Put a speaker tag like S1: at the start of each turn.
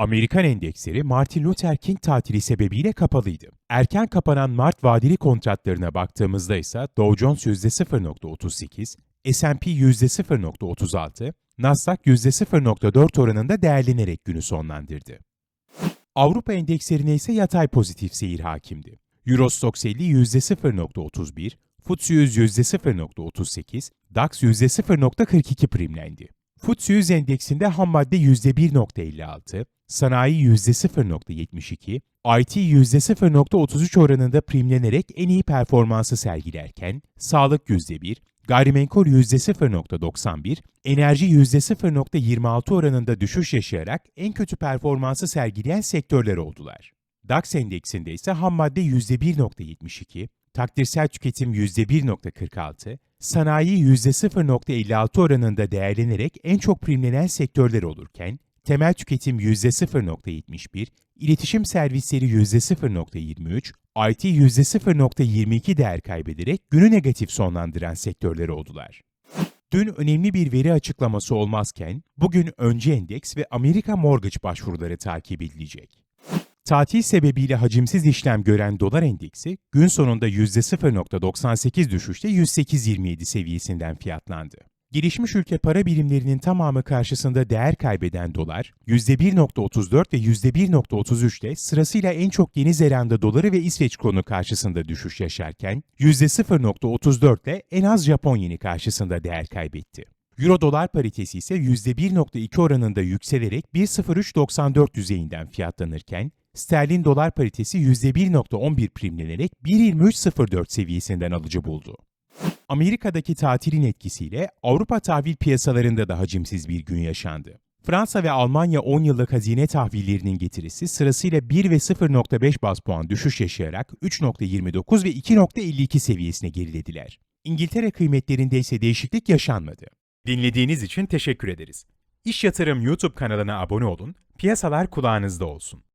S1: Amerikan endeksleri Martin Luther King tatili sebebiyle kapalıydı. Erken kapanan Mart vadeli kontratlarına baktığımızda ise Dow Jones %0.38, S&P %0.36, Nasdaq %0.4 oranında değerlenerek günü sonlandırdı. Avrupa endekslerine ise yatay pozitif seyir hakimdi. Eurostoxx 50 %0.31, FTSE 100 %0.38, DAX %0.42 primlendi. FTSE 100 endeksinde ham madde %1.56, sanayi %0.72, IT %0.33 oranında primlenerek en iyi performansı sergilerken, sağlık %1, gayrimenkul %0.91, enerji %0.26 oranında düşüş yaşayarak en kötü performansı sergileyen sektörler oldular. DAX endeksinde ise ham madde %1.72, takdirsel tüketim %1.46, sanayi %0.56 oranında değerlenerek en çok primlenen sektörler olurken, temel tüketim %0.71, iletişim servisleri %0.23, IT %0.22 değer kaybederek günü negatif sonlandıran sektörler oldular. Dün önemli bir veri açıklaması olmazken, bugün önce endeks ve Amerika mortgage başvuruları takip edilecek. Tatil sebebiyle hacimsiz işlem gören dolar endeksi gün sonunda %0.98 düşüşte 108.27 seviyesinden fiyatlandı. Gelişmiş ülke para birimlerinin tamamı karşısında değer kaybeden dolar, %1.34 ve %1.33 ile sırasıyla en çok Yeni Zelanda doları ve İsveç kronu karşısında düşüş yaşarken, %0.34 ile en az Japon yeni karşısında değer kaybetti. Euro dolar paritesi ise %1.2 oranında yükselerek 1.0394 düzeyinden fiyatlanırken, sterlin dolar paritesi %1.11 primlenerek 1.2304 seviyesinden alıcı buldu. Amerika'daki tatilin etkisiyle Avrupa tahvil piyasalarında da hacimsiz bir gün yaşandı. Fransa ve Almanya 10 yıllık hazine tahvillerinin getirisi sırasıyla 1 ve 0.5 bas puan düşüş yaşayarak 3.29 ve 2.52 seviyesine gerilediler. İngiltere kıymetlerinde ise değişiklik yaşanmadı. Dinlediğiniz için teşekkür ederiz. İş Yatırım YouTube kanalına abone olun, piyasalar kulağınızda olsun.